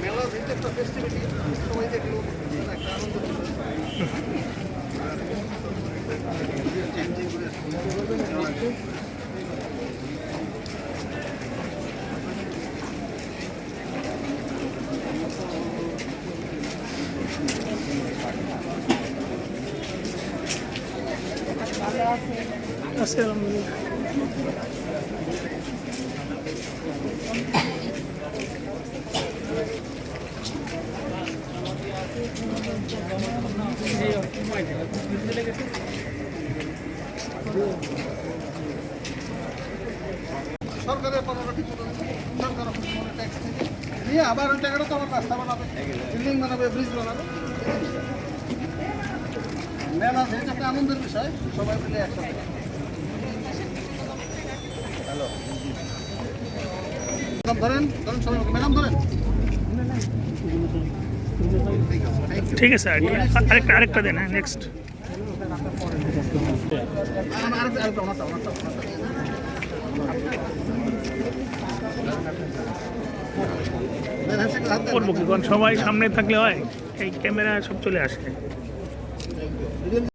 এটা একটা ফেস্টিভিটি সবাই দেখল একটা আনন্দ আছে আলহামদুলিল্লাহ সরকারের পনেরো ঠিক মতো সরকার ট্যাক্স থেকে নিয়ে আবার ওই আমার রাস্তা বানাবে। বিল্ডিং বানাবে ব্রিজ বানাবে। মেলা যেটা একটা আনন্দের বিষয়। সবাই মিলে একসাথে। হ্যালো ধরেন ধরেন সবাই, ম্যাডাম ধরেন। ঠিক আছে, আরেকটা আরেকটা দেন হ্যাঁ নেক্সট। করব কি কারণ সবাই সামনে থাকলে হয়? এই ক্যামেরা সব চলে আসে।